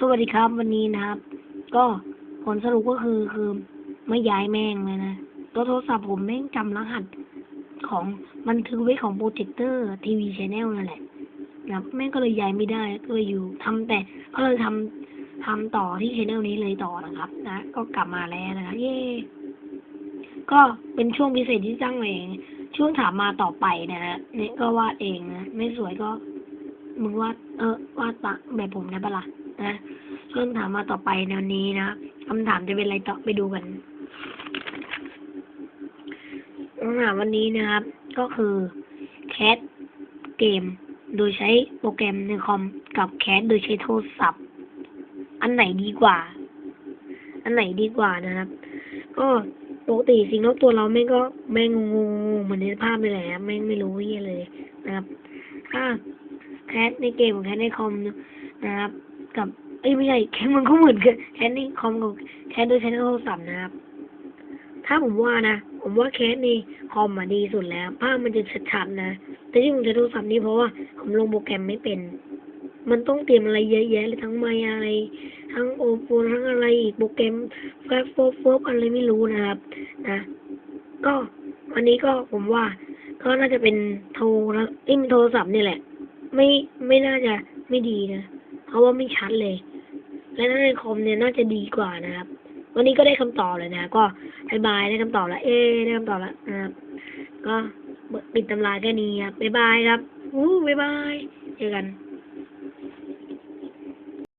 สวัสดีครับวันนี้นะครับ ก็ผลสรุปก็คือคือไม่ย้ายแม่งเลยนะตัวโทรศัพท์ผมแม่งจำรหัสของบันทึกไว้ของโปรเจคเตอร์ทีวีชแนลนั่นแหละนะแม่งก็เลยย้ายไม่ได้ก็เลยอยู่ทำแต่ก็เลยทำทำต่อที่ชแนลนี้เลยต่อนะครับ นะ ก็กลับมาแล้วนะครับเย่ก็เป็นช่วงพิเศษที่จ้างเอง ช่วงถามมาต่อไปนะฮะนี่ก็วาดเองนะไม่สวยก็มึงวาดเออวาดปะแบบผมได้ปะล่ะ นะช่วงถามมาต่อไปแนวนี้นะคำถามจะเป็นอะไรต่อไปดูกันคำถามวันนี้นะครับ ก็คือแคสเกม โดยใช้โปรแกรมในคอมกับแคสโดยใช้โทรศัพท์ อันไหนดีกว่า อันไหนดีกว่านะครับ ก็ปกติสิ่งรอบตัวเราแม่งก็แม่งงงเหมือนในภาพไปเลยครับแม่งไม่รู้เหี้ยเลยนะครับ ถ้าแคสในเกมแคสในคอมนะครับ กับเอ้ยไม่ใช่แคสมันก็เหมือนกันแคสในคอมกับแคสโดยใช้โทรศัพท์นะครับ ถ้าผมว่านะ ผมว่าแคสในคอมอะดีสุดแล้วภาพมันจะชัดๆนะ แต่ที่ผมใช้โทรศัพท์นี่เพราะว่าผมลงโปรแกรมไม่เป็น มันต้องเตรียมอะไรเยอะแยะเลยทั้งไมอะไร ทั้งโอโฟนทั้งอะไรอีกโปรแกรมแฟบโฟฟบอะไรไม่รู้นะครับ นะ ก็วันนี้ก็ผมว่าก็น่าจะเป็นโทรเอ้ยมันโทรศัพท์นี่แหละ ไม่ไม่น่าจะไม่ดีนะ เพราะว่าไม่ชัดเลย และในคอมเนี่ยน่าจะดีกว่านะครับ วันนี้ก็ได้คำตอบเลยนะ ก็บายบายได้คำตอบแล้ว เอ๊ได้คำตอบแล้วนะครับ ก็ปิดตำราแค่นี้ครับบายบายครับอู้บายบายเจอกัน